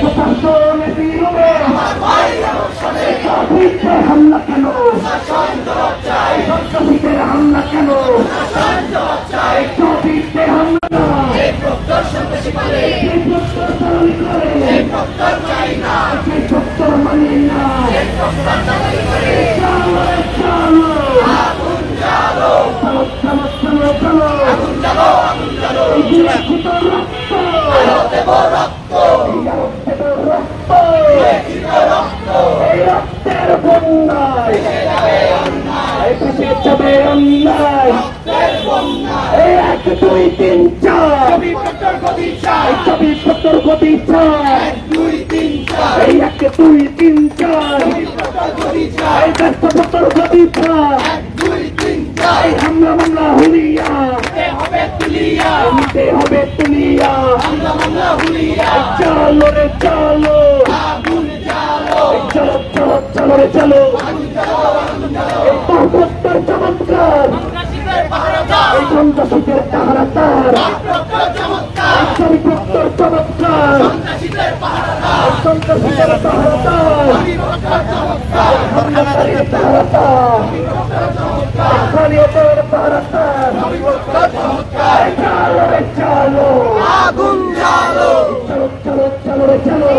প্রশাসনে বিরোধে ট্রাফিকে হামলা কেন ট্রাফিকের হামলা কেন ট্রাফিকে হামলা না এই প্রত্যয় চালু করে এই প্রত্যয় মানি না চালো চালো চালো চালো চালো চালো এক দুই তিন চার। চব্বিশ সত্তর গতি চার। এই এক দুই তিন চার। এই দেড়শো সত্তর গতি চার হামলা মামলা হুলিয়া। নিতে হবে তুলিয়া। এই চলো রে চলো। এই চলো চলো চলো রে চলো। এই বহুত্তর চমৎকার। এই সন্ত্রাসীদের তাহারাতার এই চরিত্র চমৎকার। সন্ত্রাসীদের তাহারাতার হামলাকারীর তাহারাতার এই খালিয়াদের rechazo